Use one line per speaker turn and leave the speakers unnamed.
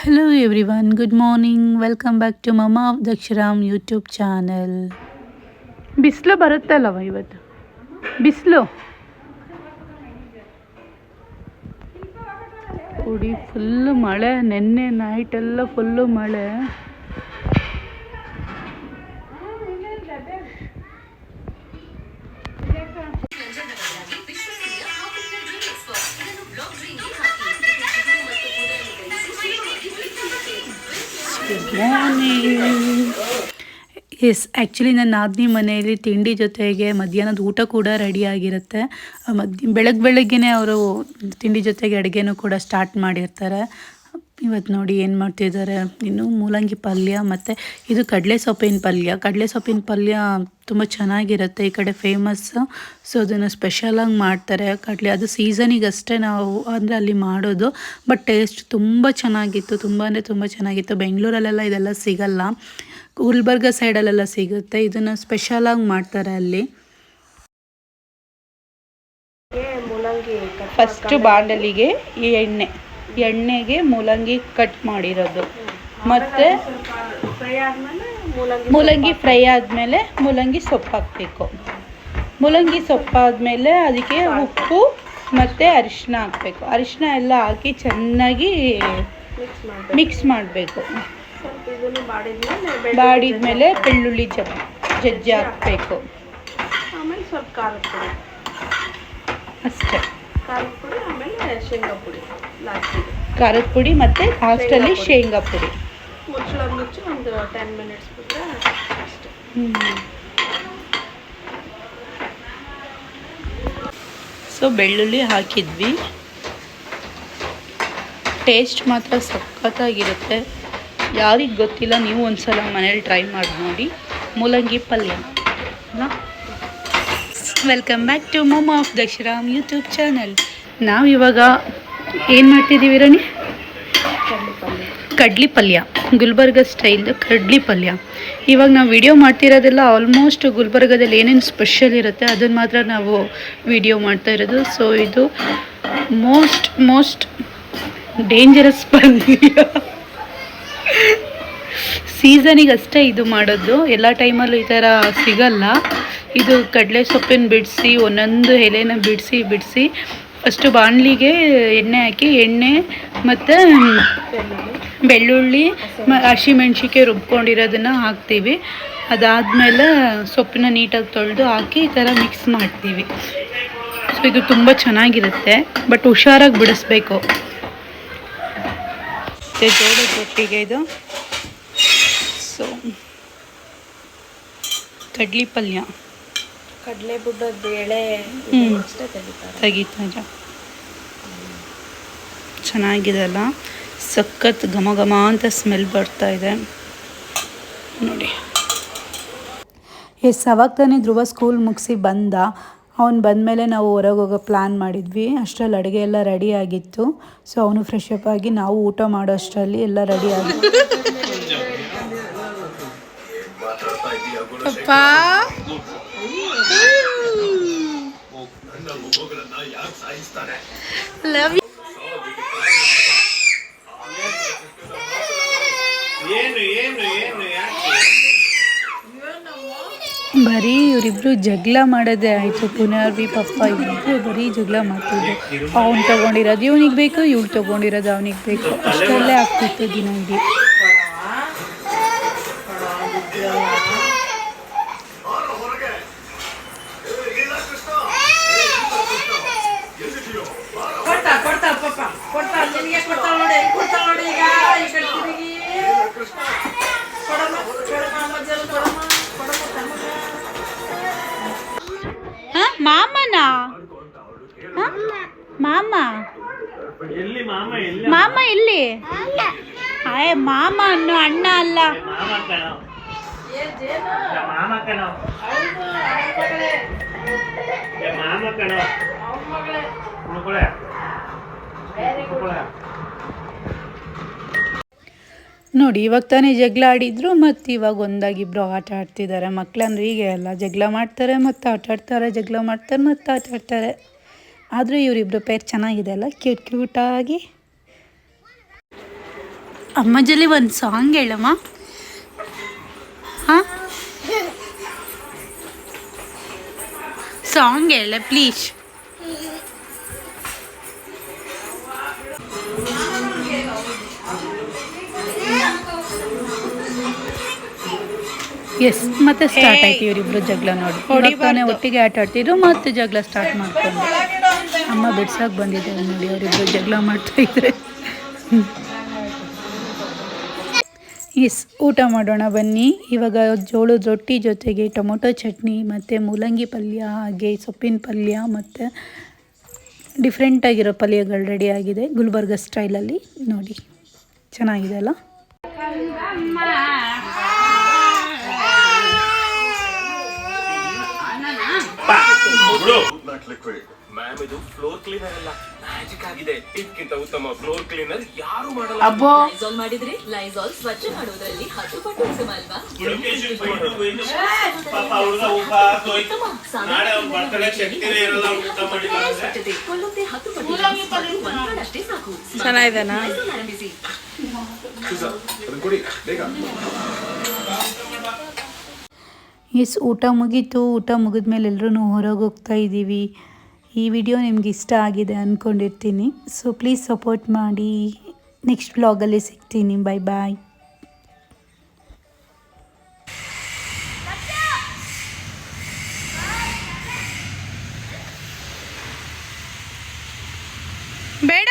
Hello everyone good morning welcome back to Mama Daksharam YouTube channel ಬಿಸ್ಲು ಬರುತ್ತಲ್ಲವ ಇವತ್ತು? ಬಿಸ್ಲು? ಕುಡಿ ಫುಲ್ಲು ಮಳೆ, ನೆನ್ನೆ ನೈಟೆಲ್ಲ ಫುಲ್ಲು ಮಳೆ. ಮಾರ್ನಿಂಗ್ ಎಸ್ ಆ್ಯಕ್ಚುಲಿ ನನ್ನ ನಾದಿನಿ ಮನೆಯಲ್ಲಿ ತಿಂಡಿ ಜೊತೆಗೆ ಮಧ್ಯಾಹ್ನದ ಊಟ ಕೂಡ ರೆಡಿ ಆಗಿರುತ್ತೆ. ಮಧ್ಯ ಬೆಳಗ್ಗೆ ಬೆಳಗ್ಗೆನೇ ಅವರು ತಿಂಡಿ ಜೊತೆಗೆ ಅಡುಗೆನೂ ಕೂಡ ಸ್ಟಾರ್ಟ್ ಮಾಡಿರ್ತಾರೆ. ಇವತ್ತು ನೋಡಿ ಏನು ಮಾಡ್ತಿದ್ದಾರೆ? ಇನ್ನು ಮೂಲಂಗಿ ಪಲ್ಯ ಮತ್ತು ಇದು ಕಡಲೆ ಸೊಪ್ಪಿನ ಪಲ್ಯ. ಕಡಲೆ ಸೊಪ್ಪಿನ ಪಲ್ಯ ತುಂಬ ಚೆನ್ನಾಗಿರುತ್ತೆ ಈ ಕಡೆ ಫೇಮಸ್ಸು ಸೊ ಅದನ್ನು ಸ್ಪೆಷಲಾಗಿ ಮಾಡ್ತಾರೆ. ಕಡಲೆ ಅದು ಸೀಸನಿಗಷ್ಟೇ ನಾವು ಅಂದರೆ ಅಲ್ಲಿ ಮಾಡೋದು. ಬಟ್ ಟೇಸ್ಟ್ ತುಂಬ ಚೆನ್ನಾಗಿತ್ತು. ತುಂಬ ಅಂದರೆ ತುಂಬ ಚೆನ್ನಾಗಿತ್ತು. ಬೆಂಗಳೂರಲ್ಲೆಲ್ಲ ಇದೆಲ್ಲ ಸಿಗಲ್ಲ. ಗುಲ್ಬರ್ಗ ಸೈಡಲ್ಲೆಲ್ಲ ಸಿಗುತ್ತೆ. ಇದನ್ನು ಸ್ಪೆಷಲಾಗಿ ಮಾಡ್ತಾರೆ ಅಲ್ಲಿ. ಫಸ್ಟು ಬಾಂಡಲಿಗೆ ಈ ಎಣ್ಣೆ. ಎಣ್ಣೆಗೆ ಮೂಲಂಗಿ ಕಟ್ ಮಾಡಿರೋದು. ಮತ್ತು ಮೂಲಂಗಿ ಫ್ರೈ ಆದಮೇಲೆ ಮೂಲಂಗಿ ಸೊಪ್ಪು ಹಾಕಬೇಕು. ಮೂಲಂಗಿ ಸೊಪ್ಪಾದಮೇಲೆ ಅದಕ್ಕೆ ಉಪ್ಪು ಮತ್ತು ಅರಿಶಿನ ಹಾಕಬೇಕು. ಅರಿಶಿನ ಎಲ್ಲ ಹಾಕಿ ಚೆನ್ನಾಗಿ ಮಿಕ್ಸ್ ಮಾಡಬೇಕು. ಬಾಡಿದ್ಮೇಲೆ ಬೆಳ್ಳುಳ್ಳಿ ಜಬ್ ಜಜ್ಜಿ ಹಾಕಬೇಕು.
ಆಮೇಲೆ ಸ್ವಲ್ಪ ಖಾರದ ಪುಡಿ.
ಅಷ್ಟೇ.
ಖಾರದ ಪುಡಿ ಆಮೇಲೆ ಶೇಂಗಾ ಪುಡಿ.
ಖಾರದ ಪುಡಿ ಮತ್ತು ಲಾಸ್ಟಲ್ಲಿ ಶೇಂಗಾ ಪುಡಿ.
ಮುಚ್ಚಿ ಒಂದು ಟೆನ್ ಮಿನಿಟ್ಸ್ ಬಿಟ್ಟರೆ ಅಷ್ಟೇ.
ಸೊ ಬೆಳ್ಳುಳ್ಳಿ ಹಾಕಿದ್ವಿ. ಟೇಸ್ಟ್ ಮಾತ್ರ ಸಖತ್ತಾಗಿರುತ್ತೆ. ಯಾರಿಗೆ ಗೊತ್ತಿಲ್ಲ ನೀವು ಒಂದ್ಸಲ ಮನೇಲಿ ಟ್ರೈ ಮಾಡಿ ನೋಡಿ. ಮೂಲಂಗಿ ಪಲ್ಯ. Welcome back to momma of Daksharam YouTube channel ನಾವು ಇವಾಗ ಏನು ಮಾಡ್ತಿದ್ದೀವಿ ರಾಣಿ ಕಡ್ಲಿ ಪಲ್ಯ. ಗುಲ್ಬರ್ಗ ಸ್ಟೈಲ್ದು ಕಡ್ಲಿ ಪಲ್ಯ. ಇವಾಗ ನಾವು ವಿಡಿಯೋ ಮಾಡ್ತಿರೋದೆಲ್ಲ ಆಲ್ಮೋಸ್ಟ್ ಗುಲ್ಬರ್ಗದಲ್ಲಿ ಏನೇನು ಸ್ಪೆಷಲ್ ಇರುತ್ತೆ ಅದನ್ನು ಮಾತ್ರ ನಾವು ವಿಡಿಯೋ ಮಾಡ್ತಾ ಇರೋದು. ಸೊ ಇದು ಮೋಸ್ಟ್ ಮೋಸ್ಟ್ ಡೇಂಜರಸ್ ಪಲ್ಯ. ಸೀಸನಿಗೆ ಅಷ್ಟೇ ಇದು ಮಾಡೋದು. ಎಲ್ಲ ಟೈಮಲ್ಲೂ ಈ ಥರ ಸಿಗಲ್ಲ. ಇದು ಕಡಲೆ ಸೊಪ್ಪಿನ ಬಿಡಿಸಿ, ಒಂದೊಂದು ಎಲೆನ ಬಿಡಿಸಿ ಬಿಡಿಸಿ ಫಸ್ಟು ಬಾಣಲಿಗೆ ಎಣ್ಣೆ ಹಾಕಿ, ಎಣ್ಣೆ ಮತ್ತು ಬೆಳ್ಳುಳ್ಳಿ, ಮ ಹಸಿಮೆಣ್ಸಿಕಾಯಿ ರುಬ್ಕೊಂಡಿರೋದನ್ನು ಹಾಕ್ತೀವಿ. ಅದಾದಮೇಲೆ ಸೊಪ್ಪನ್ನ ನೀಟಾಗಿ ತೊಳೆದು ಹಾಕಿ ಈ ಥರ ಮಿಕ್ಸ್ ಮಾಡ್ತೀವಿ. ಸೊ ಇದು ತುಂಬ ಚೆನ್ನಾಗಿರುತ್ತೆ ಬಟ್ ಹುಷಾರಾಗಿ ಬಿಡಿಸ್ಬೇಕು. ಮತ್ತು ಜೋಳದ ರೊಟ್ಟಿಗೆ ಇದು. ಸೊ ಕಡ್ಲಿ ಪಲ್ಯ.
ಕಡಲೆ ಬುಡ್ಡದ ಎಳೆ
ಹ್ಮ್.
ಅಷ್ಟೇ ತೆಗಿತಾರೆ.
ತೆಗಿತಾರೆ ಚೆನ್ನಾಗಿದೆ ಅಲ್ಲ? ಸಖತ್ ಘಮ ಘಮ ಅಂತ ಸ್ಮೆಲ್ ಬರ್ತಾ ಇದೆ. ನೋಡಿ. ಎಸ್ ಅವಾಗ ತಾನೇ ಧ್ರುವ ಸ್ಕೂಲ್ ಮುಗಿಸಿ ಬಂದ. ಅವ್ನು ಬಂದಮೇಲೆ ನಾವು ಹೊರಗೆ ಹೋಗೋ ಪ್ಲ್ಯಾನ್ ಮಾಡಿದ್ವಿ. ಅಷ್ಟರಲ್ಲಿ ಅಡುಗೆ ಎಲ್ಲ ರೆಡಿ ಆಗಿತ್ತು. ಸೊ ಅವನು ಫ್ರೆಶ್ ಅಪ್ ಆಗಿ ನಾವು ಊಟ ಮಾಡೋ ಅಷ್ಟರಲ್ಲಿ ಎಲ್ಲ ರೆಡಿ ಆಗಿತ್ತು ಪಪ್ಪಾ! ಲವ್
ಏನು ಏನು ಏನು ಯಾಕೆ?
ಬರೀ ಇವರಿಬ್ರು ಜಗಳ ಮಾಡೋದೇ ಆಯಿತು. ಪುನರ್ವಿ ಪಪ್ಪ ಇಬ್ಬರು ಬರೀ ಜಗಳ ಮಾಡ್ತಿದ್ರು. ಅವ್ನು ತೊಗೊಂಡಿರೋದು ಇವನಿಗೆ ಬೇಕು ಇವ್ಳು ತೊಗೊಂಡಿರೋದು ಅವನಿಗೆ ಬೇಕು. ಅಷ್ಟರಲ್ಲೇ ಆಗ್ತಿತ್ತು ದಿನ ಕಣೋ
ಎಲ್ಲಿ ಮಗಳೇ
ಮಾಮ ಅನ್ನು ಅಣ್ಣ ಅಲ್ಲ. ನೋಡಿ ಇವಾಗ ತಾನೇ ಜಗಳ ಆಡಿದ್ರು ಮತ್ತು ಇವಾಗ ಒಂದಾಗಿಬ್ರು ಆಟ ಆಡ್ತಿದ್ದಾರೆ. ಮಕ್ಳಂದ್ರೆ ಹೀಗೆ ಅಲ್ಲ ಜಗಳ ಮಾಡ್ತಾರೆ ಮತ್ತು ಆಟ ಆಡ್ತಾರೆ ಜಗಳ ಮಾಡ್ತಾರೆ ಮತ್ತು ಆಟ ಆಡ್ತಾರೆ. ಆದರೂ ಇವರಿಬ್ಬರು ಪೇರ್ ಚೆನ್ನಾಗಿದೆ ಅಲ್ಲ? ಕ್ಯೂಟ್ ಕ್ಯೂಟಾಗಿ ಅಮ್ಮ ಅಮ್ಮಜಲ್ಲಿ ಒಂದು ಸಾಂಗ್ ಹೇಳಮ್ಮ. ಹಾಂ? ಸಾಂಗ್ ಹೇಳ ಪ್ಲೀಸ್ ಎಸ್ ಮತ್ತೆ ಸ್ಟಾರ್ಟ್ ಆಯ್ತು ಇವ್ರಿಬ್ರು ಜಗಳ ನೋಡಿ. ಹೊಡಿತಾನೆ ತಾನೇ ಒಟ್ಟಿಗೆ ಆಟ ಆಡ್ತಿದ್ರು ಮತ್ತೆ ಜಗಳ ಸ್ಟಾರ್ಟ್ ಮಾಡ್ಕೊಂಡು ಅಮ್ಮ ಬಿಡ್ಸಕ್ ಬಂದಿದ್ದೇವೆ ನೋಡಿ ಅವರಿಬ್ಬರು ಜಗಳ ಮಾಡ್ತಾ ಇದ್ರೆ ಎಸ್, ಊಟ ಮಾಡೋಣ ಬನ್ನಿ. ಇವಾಗ ಜೋಳದ ರೊಟ್ಟಿ ಜೊತೆಗೆ ಟೊಮೊಟೊ ಚಟ್ನಿ ಮತ್ತು ಮೂಲಂಗಿ ಪಲ್ಯ ಹಾಗೆ ಸೊಪ್ಪಿನ ಪಲ್ಯ ಮತ್ತು ಡಿಫ್ರೆಂಟಾಗಿರೋ ಪಲ್ಯಗಳು ರೆಡಿ ಆಗಿದೆ ಗುಲ್ಬರ್ಗ ಸ್ಟೈಲಲ್ಲಿ ನೋಡಿ, ಚೆನ್ನಾಗಿದೆ ಅಲ್ಲ?
ಇದು ಫ್ಲೋರ್ ಕ್ಲೀನರ್ ಅಲ್ಲ ಮ್ಯಾಜಿಕ್ ಆಗಿದೆ. ಇದಕ್ಕಿಂತ ಉತ್ತಮ ಫ್ಲೋರ್ ಕ್ಲೀನರ್ ಯಾರು ಮಾಡಲ್ಲ.
ಅಬ್ಬೋ.
ಲೈಸಾಲ್ ಮಾಡಿದ್ರೆ? ಲೈಸಾಲ್ ಸ್ವಚ್ಛ ಮಾಡುವುದರಲ್ಲಿ ಹತ್ತು ಪಟ್ಟು ಉತ್ತಮ ಅಲ್ವಾ? ಸ್ವಚ್ಛತೆ. ಕೊಲ್ಲುತ್ತೆ ಹತ್ತು ಪಟ್ಟು ಸಾಕು.
ಚೆನ್ನಾಗಿದೆನಾ?
ಆರಂಭಿಸಿ.
ಕೊಡಿ. ಬೇಗ.
ಎಸ್ ಊಟ ಮುಗೀತು. ಊಟ ಮುಗಿದ್ಮೇಲೆ ಎಲ್ಲರೂ ಹೊರಗೆ ಹೋಗ್ತಾ ಇದ್ದೀವಿ. ಈ ವಿಡಿಯೋ ನಿಮ್ಗೆ ಇಷ್ಟ ಆಗಿದೆ ಅಂದ್ಕೊಂಡಿರ್ತೀನಿ ಸೊ ಪ್ಲೀಸ್ ಸಪೋರ್ಟ್ ಮಾಡಿ. ನೆಕ್ಸ್ಟ್ ಬ್ಲಾಗಲ್ಲಿ ಸಿಗ್ತೀನಿ. ಬಾಯ್ ಬಾಯ್ ಬೇಡ